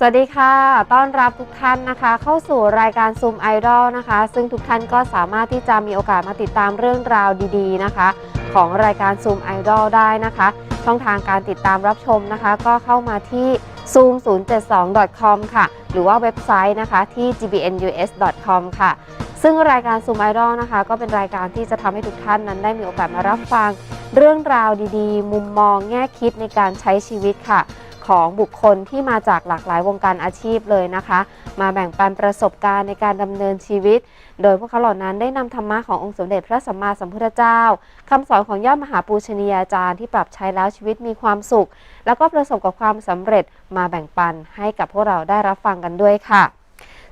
สวัสดีค่ะ ต้อนรับทุกท่านนะคะ เข้าสู่รายการซูมไอดอลนะคะ ซึ่งทุกท่านก็สามารถที่จะมีโอกาสมาติดตามเรื่องราวดีๆนะคะ ของรายการซูมไอดอลได้นะคะ ช่องทางการติดตามรับชมนะคะ ก็เข้ามาที่ zoom 0 7 2 com ค่ะ หรือว่าเว็บไซต์นะคะที่ gbnus.com ค่ะ ซึ่งรายการซูมไอดอลนะคะ ก็เป็นรายการที่จะทำให้ทุกท่านนั้นได้มีโอกาสมารับฟัง เรื่องราวดีๆ มุมมองแง่คิดในการใช้ชีวิตค่ะ ของบุคคลที่มาจากหลากหลายวงการอาชีพเลยนะคะ มาแบ่งปันประสบการณ์ในการดำเนินชีวิต โดยพวกเขาเหล่านั้นได้นำธรรมะขององค์สมเด็จพระสัมมาสัมพุทธเจ้าคำสอนของยอดมหาปูชนียาจารย์ที่ปรับใช้แล้วชีวิตมีความสุข แล้วก็ประสบกับความสำเร็จมาแบ่งปันให้กับพวกเราได้รับฟังกันด้วยค่ะ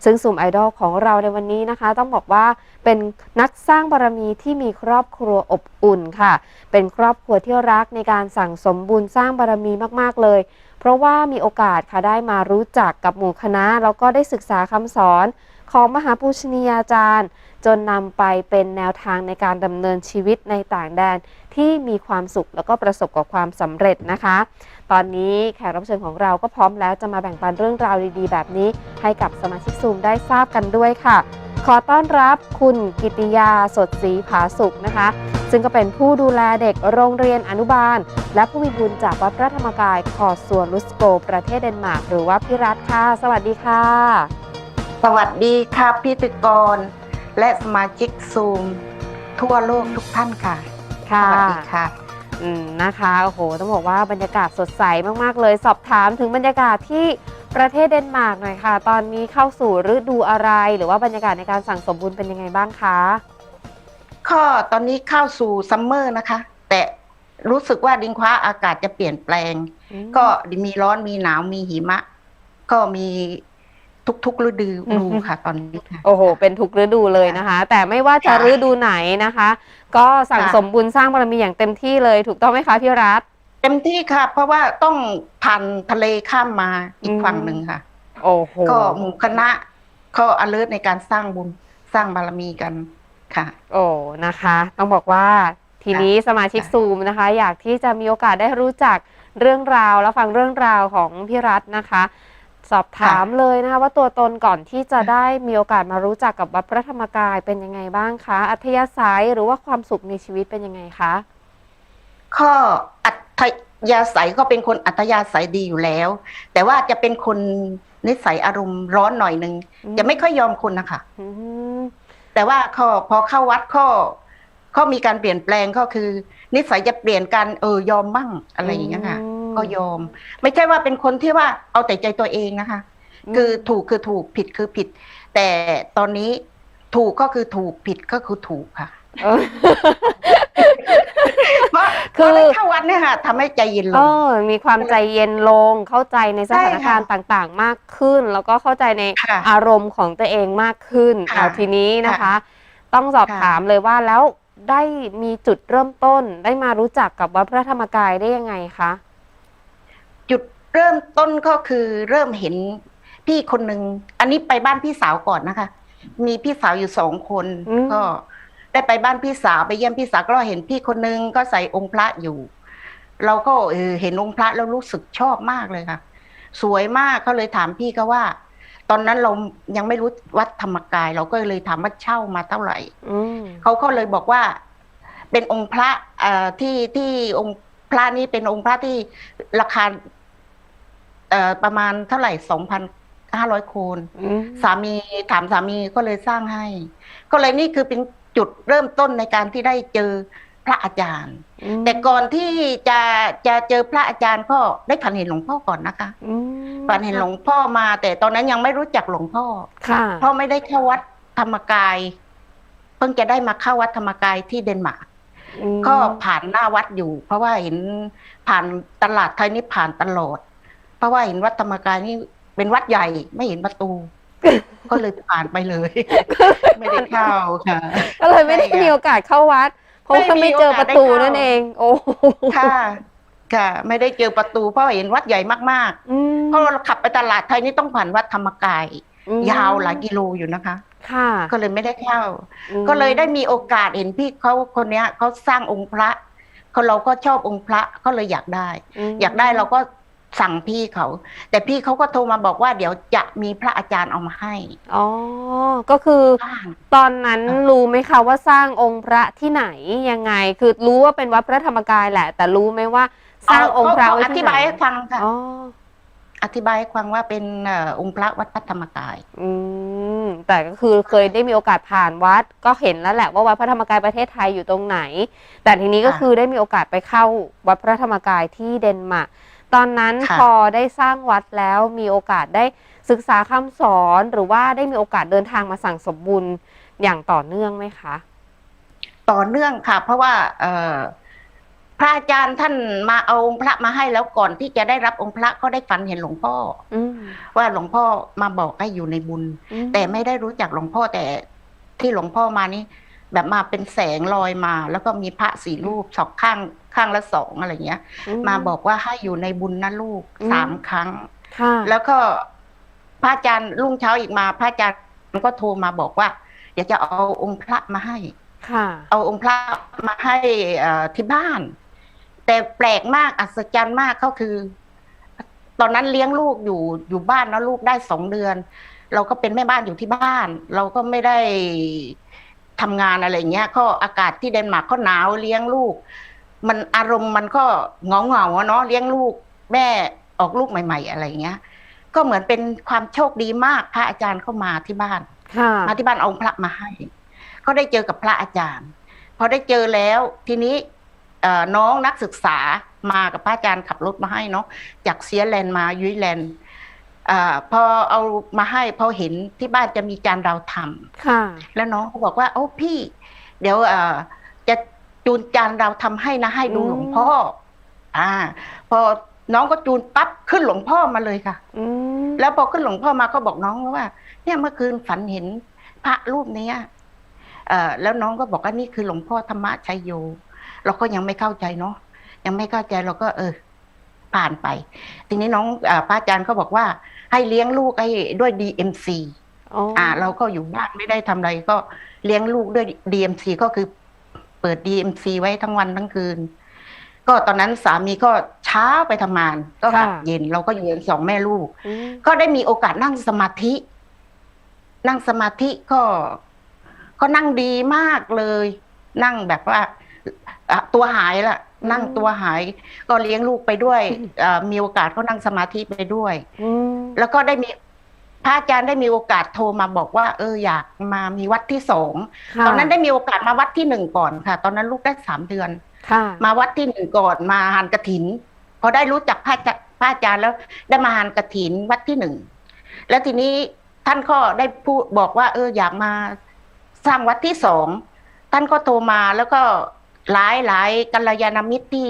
ซึ่งซูมไอดอลของเราในวันนี้นะคะ ต้องบอกว่าเป็นนักสร้างบารมีที่มีครอบครัวอบอุ่นค่ะ เป็นครอบครัวที่รักในการสั่งสมบุญสร้างบารมีมาก ๆ เลย เพราะว่ามีโอกาสค่ะได้มารู้จักกับหมู่คณะ แล้วก็ได้ศึกษาคำสอนของมหาปูชนียาจารย์ จนนำไปเป็นแนวทางในการดำเนินชีวิตในต่างแดนที่มีความสุขแล้วก็ประสบกับความสำเร็จนะคะ ตอนนี้แขกรับเชิญของเราก็พร้อมแล้วจะมาแบ่งปันเรื่องราวดีๆ แบบนี้ ให้กับสมาชิกซูมได้ทราบกันด้วยค่ะ ขอต้อนรับคุณกิติยาสดศรีผาสุขนะคะ ซึ่งก็เป็นผู้ดูแลเด็กโรงเรียนอนุบาล และผู้มีบุญจากวัดพระธรรมกายคอส่วนลุสโก ประเทศเดนมาร์กหรือว่าพี่รัฐค่ะ สวัสดีค่ะ สวัสดีค่ะพิธีกร และสมาชิกซูม ทั่วโลกทุกท่านค่ะสค่ะวัสดีค่ะอืมนะคะโอ้โหต้องบอกว่าบรรยากาศสดใสมากๆเลย สอบถามถึงบรรยากาศที่ ประเทศเดนมาร์กหน่อยค่ะ ตอนนี้เข้าสู่ฤดูอะไร หรือว่าบรรยากาศในการสั่งสมบุญเป็นยังไงบ้างคะข้อตอนนี้เข้าสู่ซัมเมอร์นะคะ แต่รู้สึกว่าดินคว้าอากาศจะเปลี่ยนแปลงอืมก็มีร้อนมีหนาวมีหิมะ ก็มีทุกๆฤดูอือฮึดูค่ะ ตอนนี้ค่ะโอ้โห เป็นทุกฤดูเลยนะคะ แต่ไม่ว่าจะค่ะฤดูไหนนะคะ ก็สั่งค่ะสมบุญสร้างบารมีอย่างเต็มที่เลยถูกต้องไหมคะพี่รัฐเต็มที่ค่ะ เพราะว่าต้องผ่านทะเลข้ามมาอีอืกมฝั่งหนึ่งค่ะ โอ้โหก็หมู่คณะเขา alert ในการสร้างบุญสร้างบารมีกันค่ะ โอ้นะคะ ต้องบอกว่าทีนี้สมาชิกค่ะซูมนะคะ อยากที่จะมีโอกาสได้รู้จักเรื่องราวและฟังเรื่องราวของพี่รัฐนะคะ สอบถามเลยนะคะ ว่าตัวตนก่อนที่จะได้มีโอกาสมารู้จักกับวัดพระธรรมกายเป็นยังไงบ้างคะ อัธยาศัยหรือว่าความสุขในชีวิตเป็นยังไงคะข้ออัธ ยาศัยก็เป็นคนอัธยาศัยดีอยู่แล้ว แต่ว่าจะเป็นคนนิสัยอารมณ์ร้อนหน่อยหนึ่งอืมจะไม่ค่อยยอมคนนะคะอืมแต่ว่าข้อพอเข้าวัดข้อข้อมีการเปลี่ยนแปลงก็คือ นิสัยจะเปลี่ยนกันเออยอมมั่งอะไรอย่างเงี้ยค่ะมก็ยอม ไม่ใช่ว่าเป็นคนที่ว่าเอาแต่ใจตัวเองนะคะ คือถูกคือถูกผิดคือผิด แต่ตอนนี้ถูกก็คือถูกผิดก็คือถูกค่ะเออเพราะ คือเพราะได้เข้าวัดเนี่ยค่ะทำให้ใจเย็นลเองอมีความใจเย็นลง เข้าใจในสถานการณ์ใช่ค่ะต่างๆ มากขึ้น แล้วก็เข้าใจในค่ะอารมณ์ของตัวเองมากขึ้นค่ะเอาทีนี้นะคะค่ะต้องสอบค่ะถามเลยว่าแล้วได้มีจุดเริ่มต้น ได้มารู้จักกับวัดพระธรรมกายได้ยังไงคะจุดเริ่มต้นก็คือเริ่มเห็นพี่คนหนึ่งอันนี้ไปบ้านพี่สาวก่อนนะคะ มีพี่สาวอยู่สองคนอืมก็ ได้ไปบ้านพี่สาวไปเยี่ยมพี่สาวก็เห็นพี่คนหนึงก็ใส่องค์พระอยู่ เราก็เออเห็นองค์พระแล้วรู้สึกชอบมากเลยค่ะ สวยมากก็เลยถามพี่ก็ว่า ตอนนั้นเรายังไม่รู้วัดธรรมกาย เราก็เลยถามว่าเช่ามาเท่าไหร่อืมเขาก็เลยบอกว่า เป็นองค์พระเอ่อที่ที่องค์พระนี่เป็นองค์พระที่ราคาเอ่อประมาณเท่าไหร่สองพันห้าร้อยโคนอืมสามีถามสามีก็เลยสร้างให้ ก็เลยนี่คือเป็น จุดเริ่มต้นในการที่ได้เจอพระอาจารย์อืมแต่ก่อนที่จะจะเจอพระอาจารย์ก็ได้ฝันเห็นหลวงพ่อก่อนนะคะอืมฝันเห็นหลวงพ่อมา แต่ตอนนั้นยังไม่รู้จักหลวงพ่อค่ะเพราะไม่ได้เข้าวัดธรรมกาย เพิ่งจะได้มาเข้าวัดธรรมกายที่เดนมาร์กอืมก็ผ่านหน้าวัดอยู่ เพราะว่าเห็นผ่านตลาดไทยนี่ผ่านตลอด เพราะว่าเห็นวัดธรรมกายนี่เป็นวัดใหญ่ไม่เห็นประตู ก็เลยผ่านไปเลย ไม่ได้เข้าค่ะ ก็เลยไม่ได้ใช่ค่ะมีโอกาสเข้าวัด เพราะว่าไม่มีไม่เจอประตูโอกาสได้เข้านั่นเอง โอ้โหค่ะค่ะ ไม่ได้เจอประตูเพราะเห็นวัดใหญ่มากอืมๆเพราะเราขับไปตลาดไทยนี่ต้องผ่านวัดธรรมกายอืมยาวหลายกิโลอยู่นะคะ ค่ะ ก็เลยไม่ได้เข้าอืมก็เลยได้มีโอกาสเห็นพี่เขาคนเนี้ยเขาสร้างองค์พระเขาเราก็ชอบองค์พระก็เลยอยากได้มอยากได้เราก็ สั่งพี่เขา แต่พี่เขาก็โทรมาบอกว่าเดี๋ยวจะมีพระอาจารย์เอามาให้ อ๋อ ก็คือบ้านตอนนั้นรู้ไหมคะว่าสร้างองค์พระที่ไหนยังไง คือรู้ว่าเป็นวัดพระธรรมกายแหละ แต่รู้ไหมว่าสร้างองค์พระเาไว้อที่ธิไหนบายให้ฟังค่ะอ๋ออธิบายให้ฟังว่าเป็นเอ่อองค์พระวัดพระธรรมกาย อืมแต่ก็คือเคยได้มีโอกาสผ่านวัด ก็เห็นแล้วแหละว่าวัดพระธรรมกายประเทศไทยอยู่ตรงไหน แต่ทีนี้ก็ค่ะคือได้มีโอกาสไปเข้าวัดพระธรรมกายที่เดนมาร์ก ตอนนั้นค่ะ พอได้สร้างวัดแล้วมีโอกาสได้ศึกษาคำสอนหรือว่าได้มีโอกาสเดินทางมาสั่งสมบุญอย่างต่อเนื่องไหมคะ ต่อเนื่องค่ะ เพราะว่าเอ่อพระอาจารย์ท่านมาเอาองค์พระมาให้แล้วก่อนที่จะได้รับองค์พระก็ได้ฝันเห็นหลวงพ่อ อืมว่าหลวงพ่อมาบอกให้อยู่ในบุญ อืมแต่ไม่ได้รู้จักหลวงพ่อแต่ที่หลวงพ่อมานี่แบบมาเป็นแสงลอยมา แล้วก็มีพระสี่รูปสองข้าง ข้างละสองอะไรเงี้ย มาบอกว่าให้อยู่ในบุญนะลูกอืมสามครั้งค่ะแล้วก็พระอาจารย์รุ่งเช้าอีกมา พระอาจารย์ก็โทรมาบอกว่าอยากจะเอาองค์พระมาให้ค่ะเอาองค์พระมาให้เอ่อที่บ้าน แต่แปลกมากอัศจรรย์มากก็คือ ตอนนั้นเลี้ยงลูกอยู่อยู่บ้านเนอะลูกได้สองเดือน เราก็เป็นแม่บ้านอยู่ที่บ้าน เราก็ไม่ได้ทำงานอะไรเงี้ยก็อากาศที่เดนมาร์กก็หนาวเลี้ยงลูก มันอารมณ์มันก็เหงาเงาๆอะเนาะเลี้ยงลูกแม่ออกลูกใหม่ ๆ อะไรเงี้ย ก็เหมือนเป็นความโชคดีมากพระอาจารย์เข้ามาที่บ้านค่ะมาที่บ้านเอาพระมาให้ ก็ได้เจอกับพระอาจารย์พอได้เจอแล้วทีนี้เอ่อน้องนักศึกษามากับพระอาจารย์ขับรถมาให้เนาะจากเซียแลนด์มายุ้ยแลนด์อาพอเอามาให้พอเห็นที่บ้านจะมีจานดาวทค่ะำแล้วน้องก็บอกว่า โอ้พี่ เดี๋ยวเอ่อ จะจูนจานดาวทำให้นะให้ดูอืมหลวงพ่อ อ่า พอน้องก็จูนปั๊บขึ้นหลวงพ่อมาเลยค่ะ อืมแล้วพอขึ้นหลวงพ่อมาก็บอกน้องว่า เนี่ยเมื่อคืนฝันเห็นพระรูปเนี้ยเอ่อแล้วน้องก็บอกว่านี่คือหลวงพ่อธรรมชัยโย เราก็ยังไม่เข้าใจเนาะยังไม่เข้าใจเราก็ เออ ผ่านไป ทีนี้น้องอาพระอาจารย์ก็บอกว่า ให้เลี้ยงลูกให้ด้วย DMC อ๋ออ่า เราก็อยู่บ้านไม่ได้ทำอะไรก็เลี้ยงลูกด้วย DMC ก็คือ เปิด DMC ไว้ทั้งวันทั้งคืน ก็ตอนนั้นสามีก็เช้าไปทำงาน ก็กลับเย็นเราก็อยู่กันสองแม่ลูกอืมก็ได้มีโอกาสนั่งสมาธิ นั่งสมาธิก็ ก็นั่งดีมากเลย นั่งแบบว่าอะตัวหายละนั่งตัวหาย ก็เลี้ยงลูกไปด้วยอ่ามีโอกาสก็นั่งสมาธิไปด้วยอืมแล้วก็ได้มี พระอาจารย์ได้มีโอกาสโทรมาบอกว่า เอออยากมามีวัดที่สองค่ะตอนนั้นได้มีโอกาสมาวัดที่หนึ่งก่อนค่ะ ตอนนั้นลูกได้สามเดือนค่ะมาวัดที่หนึ่งก่อนมาหานกระถินพอได้รู้จักพระอาจารย์พระอาจารย์แล้ว ได้มาหานกระถินวัดที่หนึ่งแล้วทีนี้ท่านก็ได้พูดบอกว่า เอออยากมาสร้างวัดที่สองท่านก็โทรมาแล้วก็หลายหลายกัลยาณมิตรที่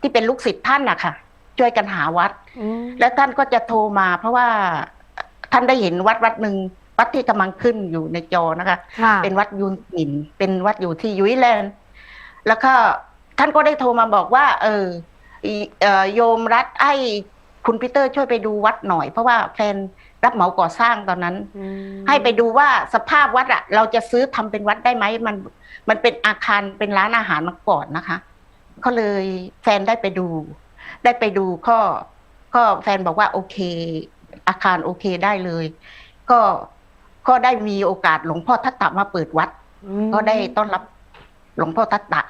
ที่เป็นลูกศิษย์ท่านนะคะช่วยกันหาวัดอืมแล้วท่านก็จะโทรมาเพราะว่า ท่านได้เห็นวัดวัดหนึ่งวัดที่กำลังขึ้นอยู่ในจอนะคะค่ะเป็นวัดยูนหิน เป็นวัดอยู่ที่ยุ้ยแลนด์แล้วก็ท่านก็ได้โทรมาบอกว่า เอออีเอ่อโยมรัฐไอ้คุณปีเตอร์ช่วยไปดูวัดหน่อย เพราะว่าแฟนรับเหมาก่อสร้างตอนนั้นอืมให้ไปดูว่าสภาพวัดอะเราจะซื้อทำเป็นวัดได้ไหมมัน มันเป็นอาคารเป็นร้านอาหารมาก่อนนะคะก็เลยแฟนได้ไปดู ได้ไปดูก็ก็แฟนบอกว่าโอเค อาคารโอเคได้เลย ก็ก็ได้มีโอกาสหลวงพ่อทัตตะมาเปิดวัดมก็ได้ต้อนรับหลวงพ่อทัตตะ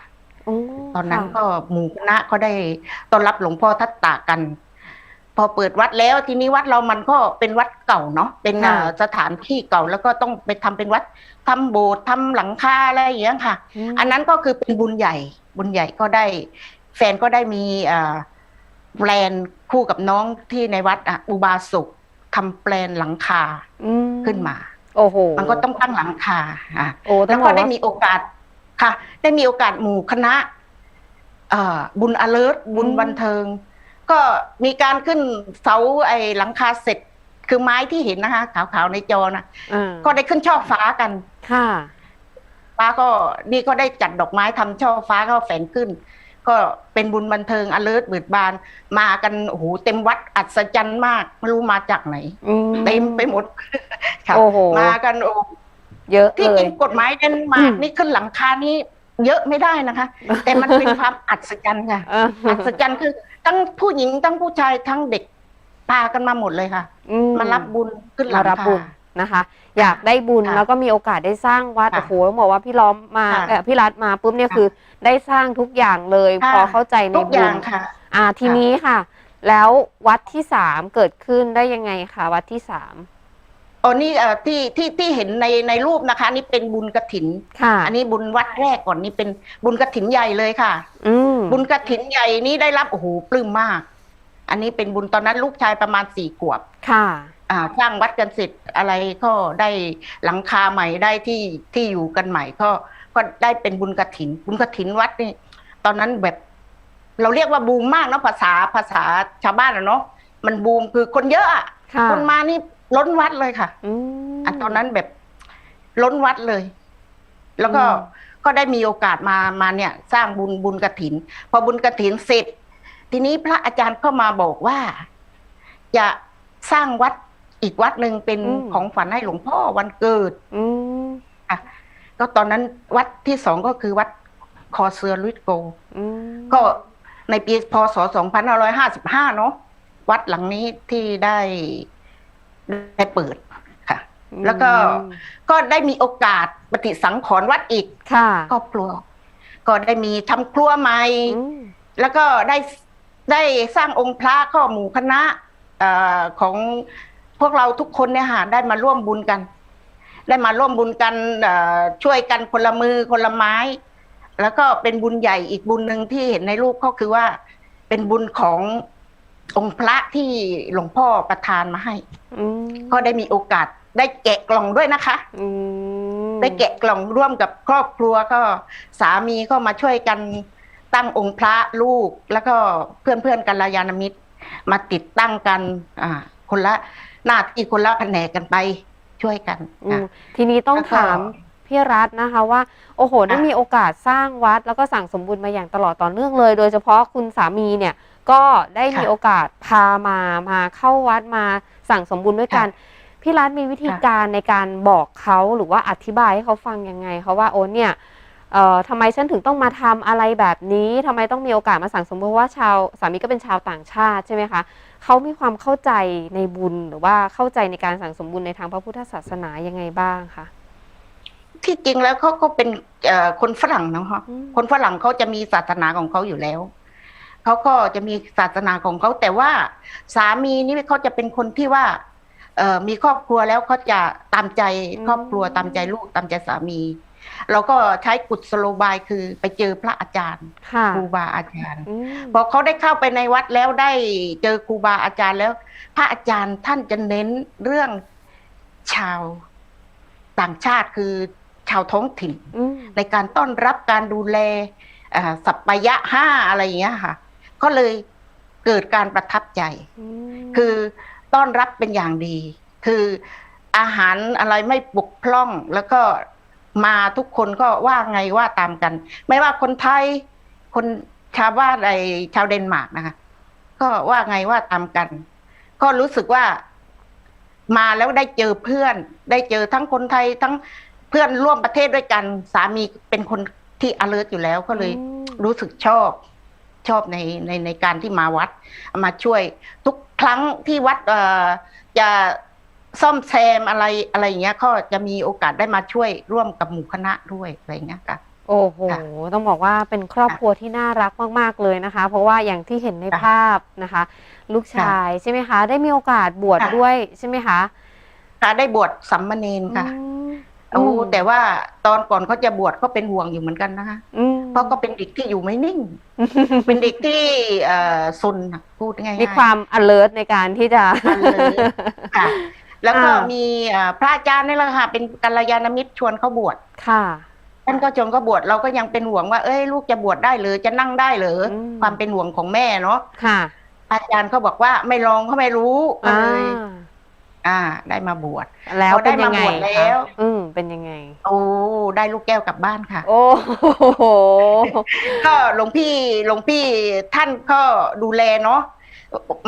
โอ้ตอนนั้นค่ะก็หมู่คณะก็ได้ต้อนรับหลวงพ่อทัตตะกัน พอเปิดวัดแล้วทีนี้วัดเรามันก็เป็นวัดเก่าเนาะเป็นเอ่อสถานที่เก่าแล้วก็ต้องไปทำเป็นวัดทำโบสถ์ทำหลังคาอะไรอย่างเงี้ยค่ะมอันนั้นก็คือเป็นบุญใหญ่ บุญใหญ่ก็ได้ แฟนก็ได้มีอ่าแปลนคู่กับน้องที่ในวัดอะอุบาสก ทำแปลนหลังคาอืมขึ้นมา โอ้โห มันก็ต้องตั้งหลังคาอะโอ้ต้แล้องวบก็อกได้ว่ามีโอกาสค่ะ ได้มีโอกาสหมู่คณะเอ่อบุญอเลิศบุญบันเทิง ก็มีการขึ้นเสาไอ้หลังคาเสร็จ คือไม้ที่เห็นนะคะ ขาวๆในจอนะอ่าก็ได้ขึ้นช่อฟ้ากันค่ะ ฟ้าก็นี่ก็ได้จัดดอกไม้ทำช่อฟ้าก็แฝงขึ้น ก็เป็นบุญบันเทิงอเลิศเบิดบาน มากันโอ้โหเต็มวัดอัศจรรย์มากไม่รู้มาจากไหนอืมเต็มไปหมดค่ะโอ้โหมากันโอ้เยอะที่เลจริยงกฎหมายเดนมาร์กอืมนี่ขึ้นหลังคานี้เยอะไม่ได้นะคะ แต่มันเป็นความอัศจรรย์ค่ะเอออัศจรรย์คือทั้งผู้หญิงทั้งผู้ชายทั้งเด็กพากันมาหมดเลยค่ะอืมารับบุญขึ้นหลัมางรับคาบุญ นะคะ อยากได้บุญค่ะแล้วก็มีโอกาสได้สร้างวัดค่ะโอ้โหต้องบอกว่าพี่ล้อมมาค่ะเอ่อพี่รัฐมาปุ๊บเนี่ยค่ะคือได้สร้างทุกอย่างเลย ค่ะ พอเข้าใจในทุกอบุย่าญงค่ะ อ่าทีนี้ค่ะ แล้ววัดที่สามเกิดขึ้นได้ยังไงคะวัดที่สามอ๋อนี่เอ่อที่ที่ที่เห็นในในรูปนะคะ นี่เป็นบุญกระถิน ค่ะอันนี้บุญวัดแรกก่อนนี่เป็นบุญกระถินใหญ่เลยค่ะ อืมบุญกระถินใหญ่นี้ได้รับโอ้โหปลื้มมาก อันนี้เป็นบุญตอนนั้นลูกชายประมาณสี่ขวบ ค่ะ อ่าสร้างวัดกันเสร็จอะไรก็ได้หลังคาใหม่ได้ที่ที่อยู่กันใหม่ก็ก็ได้เป็นบุญกระถิน บุญกระถินวัดนี่ ตอนนั้นแบบ เราเรียกว่าบูมมากเนาะภาษาภาษาชาวบ้านอะเนาะมันบูมคือคนเยอะอะค่ะคนมานี่ล้นวัดเลยค่ะอืม อันตอนนั้นแบบล้นวัดเลย แล้วก็อืม ก็ได้มีโอกาสมามาเนี่ย สร้างบุญบุญกระถิน พอบุญกระถินเสร็จ ทีนี้พระอาจารย์ก็มาบอกว่า จะสร้างวัด อีกวัดหนึ่งเป็นของฝันให้หลวงพ่อวันเกิดอืมก็ตอนนั้นวัดที่สองก็คือวัดคอเสือลุยโกอืมก็ในปีพศ2555 เนาะวัดหลังนี้ที่ได้ได้เปิดค่ะ แล้วก็ก็ได้มีโอกาสปฏิสังขรณ์วัดอีกค่ะครอบครัว ก็ได้มีทำครัวใหม่อืมแล้วก็ได้ได้สร้างองค์พระข้อหมู่คณะเอ่อของ พวกเราทุกคนเนี่ยค่ะได้มาร่วมบุญกัน ได้มาร่วมบุญกันเอ่อช่วยกันคนละมือคนละไม้ แล้วก็เป็นบุญใหญ่อีกบุญหนึ่งที่เห็นในรูปก็คือว่า เป็นบุญขององค์พระที่หลวงพ่อประทานมาให้อืมก็ได้มีโอกาสได้แกะกล่องด้วยนะคะอืมได้แกะกล่องร่วมกับครอบครัวก็สามีก็มาช่วยกันตั้งองค์พระลูกแล้วก็เพื่อนเพื่อนๆกัลยาณมิตร มาติดตั้งกันอ่าคนละ หน้าที่คนละแผนกกันไปช่วยกันอือะมทีนี้ต้องแล้วก็ถามพี่รัฐนะคะว่า โอ้โหได้ค่ะ มีโอกาสสร้างวัด แล้วก็สั่งสมบุญมาอย่างตลอดต่อเนื่องเลย โดยเฉพาะคุณสามีเนี่ย ก็ได้มีค่ะโอกาสพามามาเข้าวัดมาสั่งสมบุญด้วยกัน พี่รัฐมีวิธีค่ะการในการบอกเขาหรือว่าอธิบายให้เขาฟังยังไงเขาว่าโอ้เนี่ย เอ่อทำไมฉันถึงต้องมาทำอะไรแบบนี้ทำไมต้องมีโอกาสมาสั่งสมบุญเพราะว่าชาวสามีก็เป็นชาวต่างชาติใช่ไหมคะเขามีความเข้าใจในบุญหรือว่าเข้าใจในการสั่งสมบุญในทางพระพุทธศาสนายังไงบ้างคะที่จริงแล้วเขาก็เป็นเอ่อคนฝรั่งเนาะคะอืมคนฝรั่งเขาจะมีศาสนาของเขาอยู่แล้วเขาก็จะมีศาสนาของเขาแต่ว่าสามีนี่เขาจะเป็นคนที่ว่าเอ่อมีครอบครัวแล้วเขาจะตามใจครอบครัวตามใจลูกตามใจสามี เราก็ใช้กุศโลบายคือไปเจอพระอาจารย์ค่ะครูบาอาจารย์อืมพอเขาได้เข้าไปในวัดแล้วได้เจอครูบาอาจารย์แล้ว พระอาจารย์ท่านจะเน้นเรื่องชาวต่างชาติคือชาวท้องถิ่นอืมในการต้อนรับการดูแลอ่าสัปปายะห้าอะไรอย่างเงี้ยค่ะ ก็เลยเกิดการประทับใจมคือต้อนรับเป็นอย่างดี คืออาหารอะไรไม่บกพร่องแล้วก็ มาทุกคนก็ว่าไงว่าตามกัน ไม่ว่าคนไทย คนชาวบ้านอะไรชาวเดนมาร์กนะคะ ก็ว่าไงว่าตามกัน ก็รู้สึกว่า มาแล้วได้เจอเพื่อน ได้เจอทั้งคนไทยทั้งเพื่อนร่วมประเทศด้วยกัน สามีเป็นคนที่ alert อยู่แล้วก็เลยอืมรู้สึกชอบชอบในในในการที่มาวัด มาช่วยทุกครั้งที่วัดเอ่อจะ ซ่อมแซมอะไรอะไรอย่างเงี้ยก็จะมีโอกาสได้มาช่วยร่วมกับหมู่คณะด้วยอะไรอย่างเงี้ยค่ะ โอ้โห ค่ะต้องบอกว่าเป็นครอบครัวที่น่ารักมาก ๆ เลยนะคะ เพราะว่าอย่างที่เห็นในค่ะภาพนะคะ ลูกชายใช่ไหมคะ ได้มีโอกาสบวชค่ะ ด้วยใช่ไหมคะค่ะได้บวชสัมมเนนค่ะอืมโอ้แต่ว่าตอนก่อนเขาจะบวชก็เป็นห่วงอยู่เหมือนกันนะคะ อืมเพราะก็เป็นเด็กที่อยู่ไม่นิ่ง เป็นเด็กที่เอ่อซุนน่ะพูดง่ายๆ มีความ alert ในการที่จะ alert ค่ะ แล้วก็อ่ามี มีเอ่อพระอาจารย์นี่แหละค่ะเป็นกัลยาณมิตรชวนเขาบวชค่ะ ท่านก็ชวนเขาบวชเราก็ยังเป็นห่วงว่าเอ้ยลูกจะบวชได้หรือจะนั่งได้หรืออืมความเป็นห่วงของแม่เนาะค่ะอาจารย์เขาบอกว่าไม่ลองเขาไม่รู้ก็อ่าเลยอ่า ได้มาบวช แล้วพอได้เป็นยังไงมาบวชแล้วคะอืมเป็นยังไง โอ้ได้ลูกแก้วกลับบ้านค่ะ โอ้โห ก็หลวงพี่หลวงพี่ท่านก็ดูแลเนาะ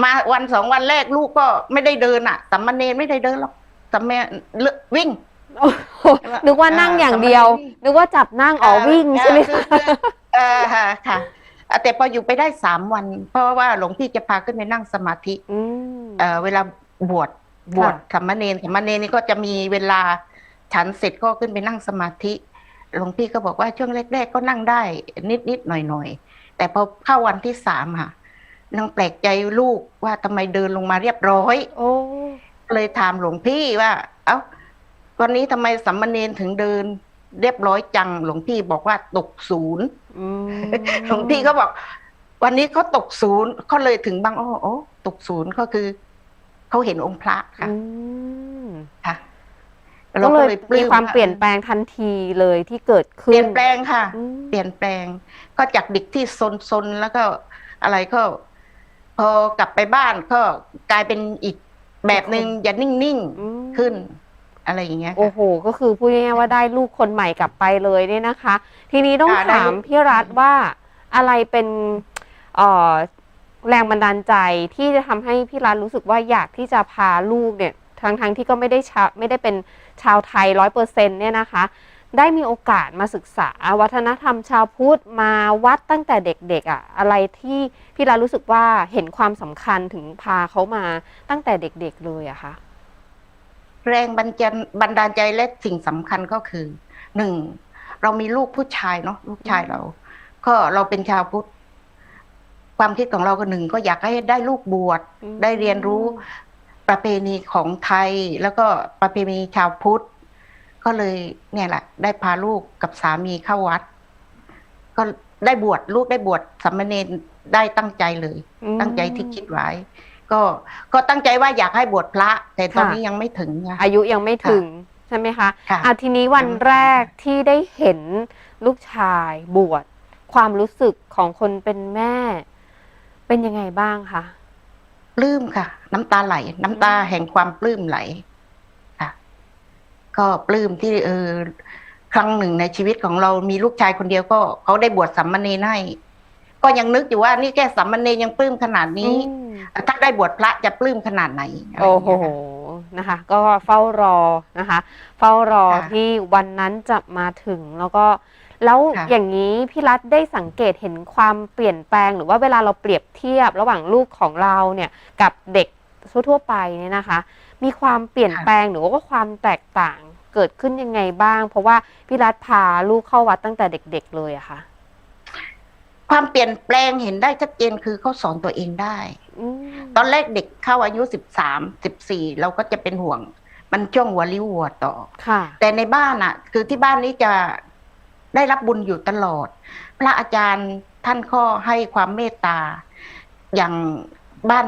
มาวันสองวันแรกลูกก็ไม่ได้เดินอะสัมมาเนรไม่ได้เดินหรอกสัมมาเลือกวิ่งโอ้โหนึกว่านั่งอย่างเดียวอ่านึกว่าจับนั่งอ๋อวิ่งใช่ไหมคืคะอคือเออค่ะค่ะแต่พออยู่ไปได้สามวัน เพราะว่าหลวงพี่จะพาขึ้นไปนั่งสมาธิอืมเอ่อเวลาบวชบวชสามเณรสามเณรนี่ก็จะมีเวลาฉันเสร็จก็ขึ้นไปนั่งสมาธิหลวงพี่ก็บอกว่าช่วงแรกๆก็นั่งได้นิดนิดๆหน่อยหน่อยๆแต่พอเข้าวันที่สามค่ะ นางแปลกใจลูกว่าทำไมเดินลงมาเรียบร้อย โอ้เลยถามหลวงพี่ว่า เอ้าวันนี้ทำไมสัมมเนนถึงเดิน เรียบร้อยจัง หลวงพี่บอกว่าตกศูนย์อืมหลวงพี่ก็บอก วันนี้เขาตกศูนย์เขาเลยถึงบางอ้อโอ้ตกศูนย์ก็คือเขาเห็นองค์พระค่ะอืมค่ะก็เลยปลื้มีความเปลี่ยนแปลงทันทีเลยที่เกิดเปขึ้นลี่ยนแปลงค่ะอืมเปลี่ยนแปลง ก็จากเด็กที่ซนๆแล้วก็อะไรก็ พอกลับไปบ้านก็กลายเป็นอีกแบบหนึ่งอย่านิ่งอืม ๆขึ้น อะไรอย่างเงี้ยค่ะ โอ้โห ก็คือพูดง่ายๆว่าได้ลูกคนใหม่กลับไปเลยเนี่ยนะคะ ทีนี้ต้องค่ะได้ถามลูก พี่รัฐว่าอะไรเป็นเอ่อแรงบันดาลใจที่จะทำให้พี่รัฐรู้สึกว่าอยากที่จะพาลูกเนี่ยทั้งทั้งๆที่ก็ไม่ได้ชาวไม่ได้เป็นชาวไทยร้อยเปอร์เซ็นเนี่ยนะคะ ได้มีโอกาสมาศึกษา วัฒนธรรมชาวพุทธมาวัดตั้งแต่เด็กๆอะ่ะอะไรที่พี่รัฐรู้สึกว่าเห็นความสำคัญถึงพาเขามาตั้งแต่เด็กๆเลยอะคะแรงบันดาลบันดาลใจและสิ่งสำคัญก็คือหนึ่งเรามีลูกผู้ชายเนาะลูกชายเรา ก็เราเป็นชาวพุทธความคิดของเราก็หนึ่งก็อยากให้ได้ลูกบวชอืมได้เรียนรู้ประเพณีของไทย แล้วก็ประเพณีชาวพุทธ ก็เลยเนี่ยแหละ ได้พาลูกกับสามีเข้าวัด ก็ได้บวชลูกได้บวชสามเณรได้ตั้งใจเลยอืมตั้งใจที่คิดไว้ ก็ก็ตั้งใจว่าอยากให้บวชพระ แต่ตอนค่ะนี้ยังไม่ถึงค่ะอายุยังไม่ถึงใช่ไหมคะค่ะอะทีนี้วันยังไม่แรกที่ได้เห็นลูกชายบวชความรู้สึกของคนเป็นแม่ เป็นยังไงบ้างคะปลื้มค่ะ น้ำตาไหล น้ำตาอืมแห่งความปลื้มไหลค่ะ ก็ปลื้มที่เออครั้งหนึ่งในชีวิตของเรามีลูกชายคนเดียวก็เขาได้บวชสัมมเนรให้ ก็ยังนึกอยู่ว่านี่แค่สัมมเนรยังปลื้มขนาดนี้อืมถ้าได้บวชพระจะปลื้มขนาดไหนอะไรโอ้ย่างโหเงี้ยค่ะนะคะ ก็เฝ้ารอนะคะ เฝ้ารอค่ะที่วันนั้นจะมาถึงแล้วก็แล้วค่ะอย่างนี้พี่รัฐได้สังเกตเห็นความเปลี่ยนแปลง หรือว่าเวลาเราเปรียบเทียบระหว่างลูกของเราเนี่ยกับเด็กทั่วๆไปเนี่ยนะคะ มีความเปลี่ยนแปลงหรือว่าความแตกต่าง เกิดขึ้นยังไงบ้าง เพราะว่าพี่รัฐพาลูกเข้าวัดตั้งแต่เด็ก ๆ เลยอะค่ะ ความเปลี่ยนแปลงเห็นได้ชัดเจนคือเขาสอนตัวเองได้อืมตอนแรกเด็กเข้าอายุสิบสามสิบสี่เราก็จะเป็นห่วง มันช่วงหัวริ้วหัวต่อค่ะแต่ในบ้านอะคือที่บ้านนี้จะได้รับบุญอยู่ตลอด พระอาจารย์ท่านก็ให้ความเมตตา อย่างบ้าน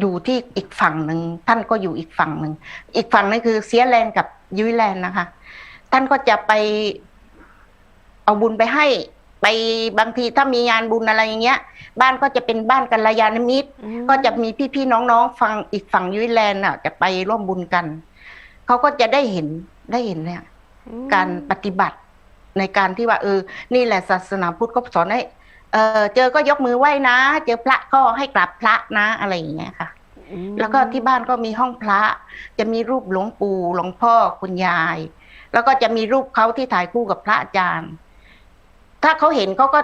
อยู่ที่อีกฝั่งหนึ่งท่านก็อยู่อีกฝั่งหนึ่งอีกฝั่งนึงคือเสียแลนด์กับ ยุ้ยแลนด์นะคะ ท่านก็จะไปเอาบุญไปให้ไปบางทีถ้ามีงานบุญอะไรอย่างเงี้ย บ้านก็จะเป็นบ้านกัลยาณมิตรอืมก็จะมีพี่ๆน้องๆฟังอีกฝั่งยุ้ยแลนด์อะ จะไปร่วมบุญกันเขาก็จะได้เห็นได้เห็นเนี่ยอืมการปฏิบัติในการที่ว่าเออ นี่แหละศาสนาพุทธก็สอนให้เออเจอก็ยกมือไหว้นะ เจอพระก็ให้กราบพระนะอะไรอย่างเงี้ยค่ะอืม แล้วก็ที่บ้านก็มีห้องพระ จะมีรูปหลวงปู่หลวงพ่อคุณยาย แล้วก็จะมีรูปเขาที่ถ่ายคู่กับพระอาจารย์ ถ้าเขาเห็นเขาก็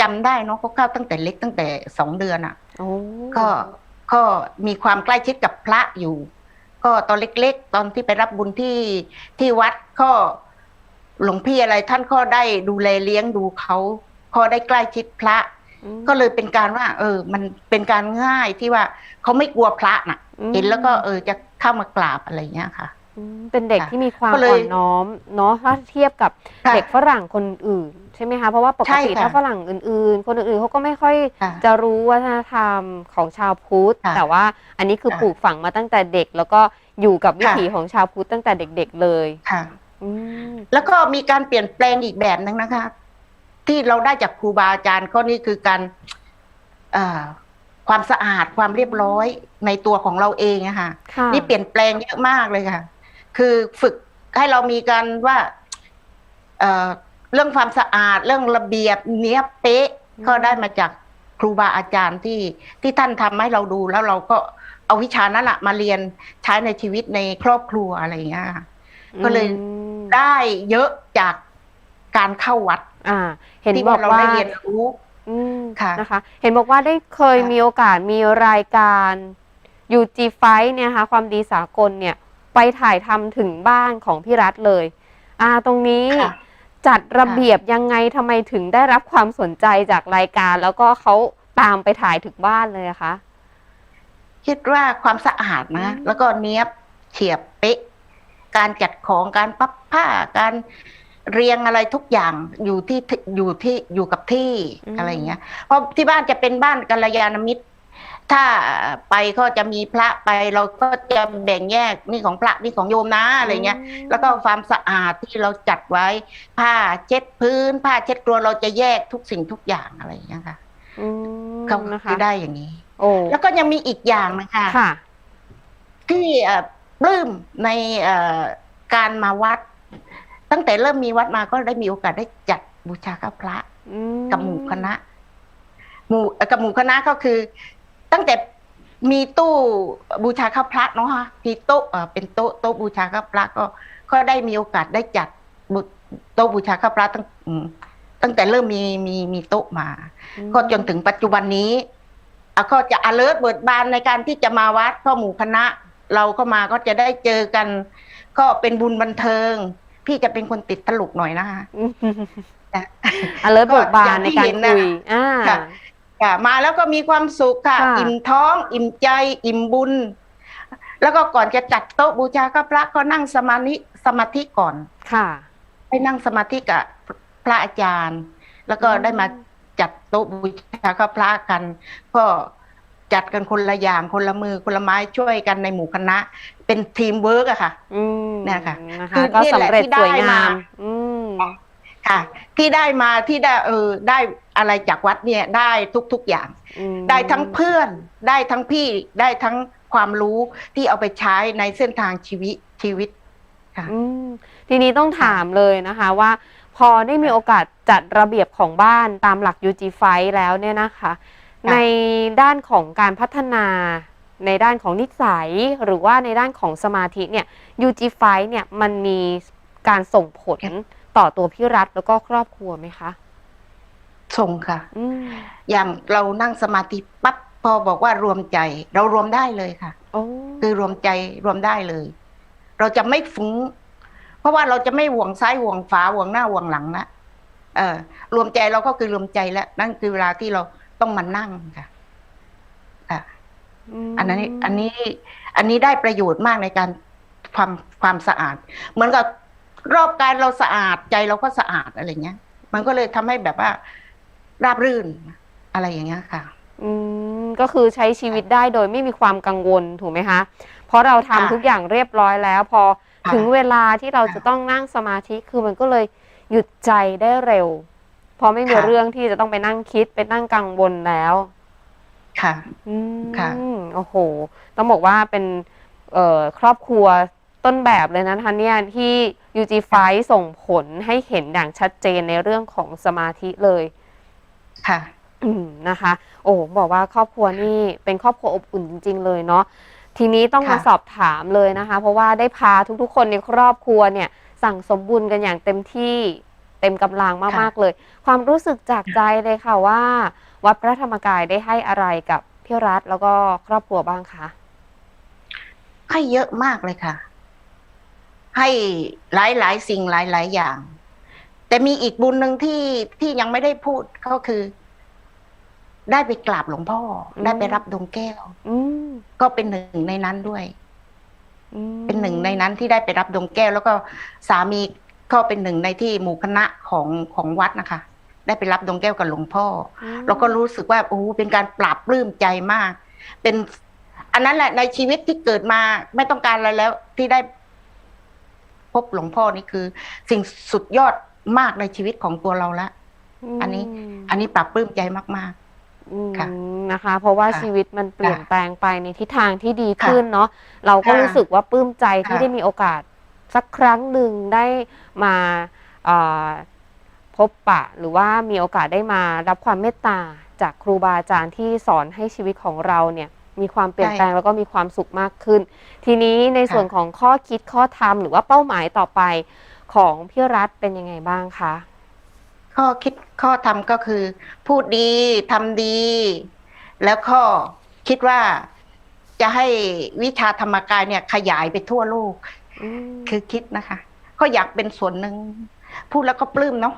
จำได้เนาะเขาเข้าตั้งแต่เล็กตั้งแต่สองเดือนอะโอ้ก็ก็มีความใกล้ชิดกับพระอยู่ ก็ตอนเล็ก ๆ ตอนที่ไปรับบุญที่ที่วัดก็หลวงพี่อะไรท่านก็ได้ดูแลเลี้ยงดูเขาพอได้ใกล้ชิดพระอืม ก็เลยเป็นการว่า เออ มันเป็นการง่ายที่ว่าเขาไม่กลัวพระน่ะอืมเห็นแล้วก็เออจะเข้ามากราบอะไรอย่างเงี้ยค่ะอืมเป็นเด็กค่ะที่มีความก็เลอ่ยอนน้อมเนาะถ้าเทียบกับค่ะเด็กฝรั่งคนอื่น ใช่ไหมคะ เพราะว่าปกใช่ติค่ะถ้าฝรั่งอื่นๆ คนอื่นๆเขาก็ไม่ค่อยค่ะจะรู้วัฒนธรรมของชาวพุทธค่ะแต่ว่าอันนี้คือค่ะปลูกฝังมาตั้งแต่เด็ก แล้วก็อยู่กับวิค่ะถีของชาวพุทธตั้งแต่เด็กๆเลยค่ะอืมแล้วก็มีการเปลี่ยนแปลงอีกแบบหนึ่งนะคะ ที่เราได้จากครูบาอาจารย์ก็นี่คือการเอ่อความสะอาดความเรียบร้อยในตัวของเราเองอะค่ะค่ะ นี่เปลี่ยนแปลงเยอะมากเลยค่ะ คือฝึกให้เรามีการว่าเอ่อเรื่องความสะอาดเรื่องระเบียบเนี้ยบเป๊ะก็ได้มาจากครูบาอาจารย์ที่ที่ท่านทำให้เราดูแล้วเราก็เอาวิชานั้นแหละมาเรียนใช้ในชีวิตในครอบครัวอะไรอย่างเงี้ยค่ะก็เลยอืมได้เยอะจากการเข้าวัด อ่า เห็นที่บอกเราว่าได้เรียนรู้อืมค่ะ นะคะ เห็นบอกว่าได้เคยค่ะ มีโอกาสมีรายการ UG f i เนี่ยนะคะความดีสากลเนี่ย ไปถ่ายทำถึงบ้านของพี่รัฐเลย อ่า ตรงนี้ค่ะ จัดระเบียบยังไงทำไมถึงได้รับความสนใจจากรายการ แล้วก็เขาตามไปถ่ายถึงบ้านเลยอะคะ คิดว่าความสะอาดนะ อืม แล้วก็เนี้ยบเฉียบเป๊ะ การจัดของการพับผ้าการ เรียงอะไรทุกอย่างอยู่ที่อยู่ที่อยู่กับที่อะไรอย่างเงี้ย เพราะที่บ้านจะเป็นบ้านกัลยาณมิตร ถ้าไปก็จะมีพระไปเราก็จะแบ่งแยกนี่ของพระนี่ของโยมนะอะไรเงี้ย แล้วก็ความสะอาดที่เราจัดไว้ ผ้าเช็ดพื้น ผ้าเช็ดตัวเราจะแยกทุกสิ่งทุกอย่างอะไรอย่างเงี้ยค่ะอืมเขานะคะคือได้อย่างนี้โอ้แล้วก็ยังมีอีกอย่างนะคะค่ะที่เอ่อปลื้มในเอ่อการมาวัด ตั้งแต่เริ่มมีวัดมาก็ได้มีโอกาสได้จัดบูชาข้าวพระอืกับหมู่คณะ หมู่เอ่อกับหมู่คณะก็คือ ตั้งแต่มีตู้บูชาข้าวพระเนาะฮะมีโต๊ะเอ่อเป็นโต๊ะโต๊ะบูชาข้าวพระก็ก็ได้มีโอกาสได้จัดบุโต๊ะบูชาข้าวพระตั้งอืมตั้งแต่เริ่มมีมีมีโต๊ะมา ก็จนถึงปัจจุบันนี้อะก็จะ alert เบิดบานในการที่จะมาวัดก็หมู่คณะ เราก็มาก็จะได้เจอกัน ก็เป็นบุญบันเทิง พี่จะเป็นคนติดตลกหน่อยนะคะอืมจ้ะอเลิร์เบิกบาก็อนย่างในที่การเห็นนะคุยอ่าค่ะค่ะมาแล้วก็มีความสุขค่ะค่ะ อิ่มท้อง อิ่มใจ อิ่มบุญ แล้วก็ก่อนจะจัดโต๊ะบูชาก็พระก็นั่งสมาธิสมาธิก่อนค่ะให้นั่งสมาธิกับพระอาจารย์ แล้วก็อืมได้มาจัดโต๊ะบูชาก็พระกัน ก็จัดกันคนละอย่างคนละมือคนละไม้ช่วยกันในหมู่คณะ เป็นทีมเวิร์กอะค่ะอืมเนี่ยค่ะนะคะคือก็นี่สำแหละเร็จที่ได้สวยงามมาอืมค่ะ ที่ได้มาที่ได้เออได้อะไรจากวัดเนี่ยได้ทุก ๆอย่างอืมได้ทั้งเพื่อนได้ทั้งพี่ได้ทั้งความรู้ที่เอาไปใช้ในเส้นทางชีวิตชีวิตค่ะอืมทีนี้ต้องถามเลยนะคะว่า พอได้มีโอกาสจัดระเบียบของบ้านตามหลัก UG f i แล้วเนี่ยนะคะ ในด้านของการพัฒนา ในด้านของนิสัยหรือว่าในด้านของสมาธิเนี่ย UG f i เนี่ยมันมีการส่งผลต่อตัวพี่รัฐแล้วก็ครอบครัวไหมคะส่งค่ะอืมอย่างเรานั่งสมาธิปั๊บพอบอกว่ารวมใจ เรารวมได้เลยค่ะโอ้คือรวมใจรวมได้เลย เราจะไม่ฟุ้ง เพราะว่าเราจะไม่ห่วงซ้ายห่วงฝาห่วงหน้าห่วงหลังนะเออ รวมใจเราก็คือรวมใจแล้วนั่นคือเวลาที่เราต้องมานั่งค่ะอะม อันนั้นอันนี้อันนี้ได้ประโยชน์มากในการความความสะอาด เหมือนกับรอบกายเราสะอาดใจเราก็สะอาดอะไรเงี้ย มันก็เลยทำให้แบบว่าราบรื่นอะไรอย่างเงี้ยค่ะ อืมก็คือใช้ชีวิตได้โดยไม่มีความกังวลถูกไหมคะ เพราะเราทำค่ะทุกอย่างเรียบร้อยแล้ว พอค่ะถึงเวลาที่เราค่ะจะต้องนั่งสมาธิคือมันก็เลยหยุดใจได้เร็วเพราะไม่มีค่ะเรื่องที่จะต้องไปนั่งคิดไปนั่งกังวลแล้ว ค่ะอืมค่ะ โอ้โห ต้องบอกว่าเป็นเอ่อครอบครัวต้นแบบเลยนะคะเนี่ยที่ UG f i ส่งผลให้เห็นอย่างชัดเจนในเรื่องของสมาธิเลย ค่ะ อืมนะคะ โอ้บอกว่าครอบครัวนี่เป็นครอบครัวอบอุ่นจริง ๆ เลยเนาะทีนี้ต้องค่ะมาสอบถามเลยนะคะ เพราะว่าได้พาทุกๆ คนในครอบครัวเนี่ย สั่งสมบุญกันอย่างเต็มที่เต็มกำลังมากๆเลย ความรู้สึกจากใจเลยค่ะว่า วัดพระธรรมกายได้ให้อะไรกับพี่รัฐแล้วก็ครอบครัวบ้างคะให้เยอะมากเลยค่ะ ให้หลายหลายๆสิ่งหลายหลายๆอย่าง แต่มีอีกบุญหนึ่งที่ที่ยังไม่ได้พูดก็คือ ได้ไปกราบหลวงพ่ออมได้ไปรับดวงแก้วอืมก็เป็นหนึ่งในนั้นด้วยอืมเป็นหนึ่งในนั้นที่ได้ไปรับดวงแก้ว แล้วก็สามีก็เป็นหนึ่งในที่หมู่คณะของของวัดนะคะ ได้ไปรับดวงแก้วกับหลวงพ่ออืมเราก็รู้สึกว่าโอ้โหเป็นการปราบปลื้มใจมาก เป็น อันนั้นแหละในชีวิตที่เกิดมาไม่ต้องการอะไรแล้ว ที่ได้ พบหลวงพ่อนี่คือ สิ่งสุดยอดมากในชีวิตของตัวเราละอันนี้มอันนี้ปรับปลื้มใจมากอืมค่ะนะคะ เพราะว่าค่ะชีวิตมันเปลี่ยนค่ะแปลงไปในทิศทางที่ดีค่ะขึ้นเนาะเราก็ค่ะรู้สึกว่าปลื้มใจที่ค่ะได้มีโอกาสสักครั้งหนึ่งได้มาเอ่อพ บปะ หรือว่ามีโอกาสได้มารับความเมตตาจากครูบาอาจารย์ที่สอนให้ชีวิตของเราเนี่ยมีความเปลี่ยนแปลงแล้วก็มีความสุขมากขึ้น ทีนี้ในส่วนของข้อคิดข้อธรรมหรือว่าเป้าหมายต่อไปของพี่รัฐเป็นยังไงบ้างคะๆข้อคิดข้อทำก็คือ พูดดีทำดี แล้วก็คิดว่าจะให้วิชาธรรมกายเนี่ยขยายไปทั่วโลกอืมคือคิดนะคะ ก็อยากเป็นส่วนหนึ่งพูดแล้วก็ปลื้มเนาะ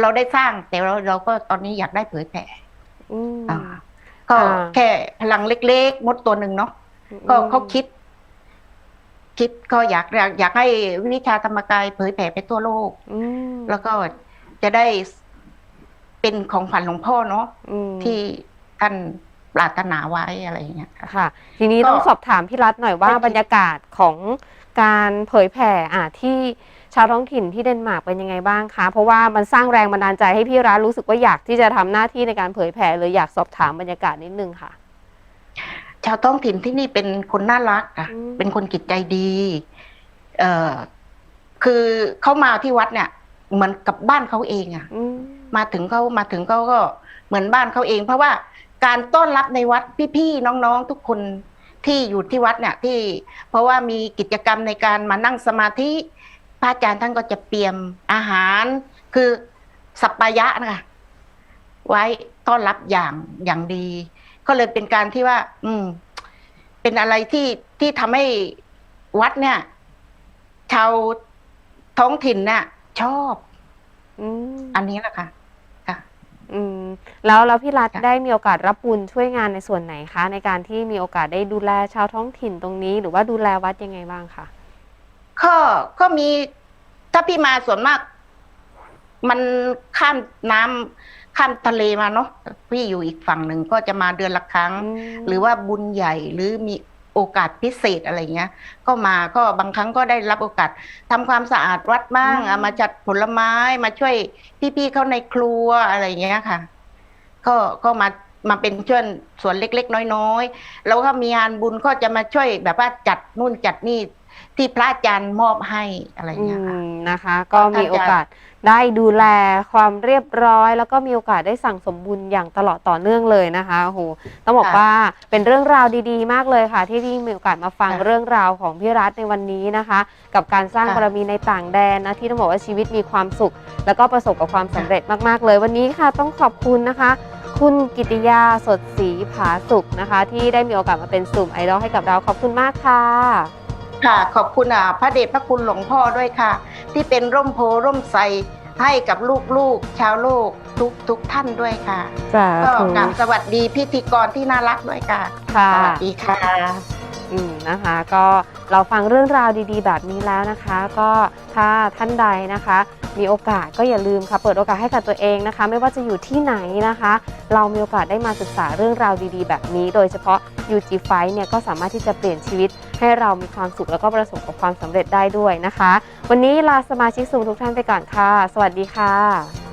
เราได้สร้าง แต่เราเราก็ตอนนี้อยากได้เผยแผ่มอ่า ก็อ่า แค่พลังเล็กๆ มดตัวหนึ่งเนาะก็เขาคิด คิดก็อยากอยากอยากให้วิชาธรรมกายเผยแผ่ไปทั่วโลก อืมแล้วก็จะได้เป็นของขวัญหลวงพ่อเนาะอืม ที่ท่านปรารถนาไว้อะไรอย่างเงี้ยค่ะ ค่ะทีนี้ก็ต้องสอบถามพี่รัฐหน่อยว่าได้บรรยากาศของการเผยแผ่อ่าที่ ชาวท้องถิ่นที่เดนมาร์กเป็นยังไงบ้างคะ เพราะว่ามันสร้างแรงบันดาลใจให้พี่รัฐรู้สึกว่าอยากที่จะทำหน้าที่ในการเผยแผ่เลยอยากสอบถามบรรยากาศนิดนึงค่ะ ชาวท้องถิ่นที่นี่เป็นคนน่ารักอะอืมเป็นคนจิตใจดี เอ่อคือเขามาที่วัดเนี่ย เหมือนกับบ้านเขาเองอะอืมมาถึงเขามาถึงเขาก็เหมือนบ้านเขาเอง เพราะว่าการต้อนรับในวัดพี่ๆน้องๆทุกคนที่อยู่ที่วัดเนี่ยที่ เพราะว่ามีกิจกรรมในการมานั่งสมาธิ พระอาจารย์ท่านก็จะเตรียมอาหาร คือสัปปายะนะคะไว้ต้อนรับอย่างอย่างดี ก็เลยเป็นการที่ว่า อืม เป็นอะไรที่ที่ทำให้วัดเนี่ย ชาวท้องถิ่นเนี่ยชอบอืมอันนี้แหละค่ะค่ะ อืม แล้วแล้วพี่รัฐค่ะได้มีโอกาสรับบุญช่วยงานในส่วนไหนคะ ในการที่มีโอกาสได้ดูแลชาวท้องถิ่นตรงนี้ หรือว่าดูแลวัดยังไงบ้างคะ ก็ก็มีถ้าพี่มาส่วนมาก มันข้ามน้ำข้ามทะเลมาเนาะพี่อยู่อีกฝั่งหนึ่งก็จะมาเดือนละครั้งอืมหรือว่าบุญใหญ่หรือมีโอกาสพิเศษอะไรเงี้ย ก็มาก็บางครั้งก็ได้รับโอกาสทำความสะอาดวัดบ้างเอามาจัดผลไม้มาช่วยพี่ๆเขาในครัวอะไรเงี้ยค่ะ ก็ก็มามาเป็นช่วยส่วนเล็ก ๆ น้อย ๆ แล้วก็มีงานบุญก็จะมาช่วยแบบว่าจัดนู่นจัดนี่ ที่พระอาจารย์มอบให้อะไรอืเงี้ยค่ะมนะคะ ก็มีโอกาสได้ดูแลความเรียบร้อย แล้วก็มีโอกาสได้สั่งสมบุญอย่างตลอดต่อเนื่องเลยนะคะโอ้โหต้องบอกค่ะว่าเป็นเรื่องราวดี ๆ มากเลยค่ะ ที่ที่มีโอกาสมาฟังค่ะเรื่องราวของพี่รัฐในวันนี้นะคะ กับการสร้างค่ะบารมีในต่างแดนนะที่ต้องบอกว่าชีวิตมีความสุข แล้วก็ประสบกับความสำเร็จมากๆเลย วันนี้ค่ะต้องขอบคุณนะคะ คุณกิติยาสดศรีผาสุขนะคะ ที่ได้มีโอกาสมาเป็นสุ่มไอดอลให้กับเราขอบคุณมากค่ะ ค่ะขอบคุณอะพระเดชพระคุณหลวงพ่อด้วยค่ะ ที่เป็นร่มโพร่มใสให้กับลูกๆ ชาวโลกทุกทุกท่านด้วยค่ะจ้าก็กราบสวัสดีพิธีกรที่น่ารักด้วยค่ะค่ะสวัสดีค่ะ อืมนะคะ ก็เราฟังเรื่องราวดีๆ แบบนี้แล้วนะคะ ก็ถ้าท่านใดนะคะ มีโอกาสก็อย่าลืมค่ะ เปิดโอกาสให้กับตัวเองนะคะ ไม่ว่าจะอยู่ที่ไหนนะคะ เรามีโอกาสได้มาศึกษาเรื่องราวดีๆ แบบนี้ โดยเฉพาะ UG f i เนี่ยก็สามารถที่จะเปลี่ยนชีวิต ให้เรามีความสุขแล้วก็ประสบกับความสำเร็จได้ด้วยนะคะ วันนี้ลาสมาชิกสูงทุกท่านไปก่อนค่ะ สวัสดีค่ะ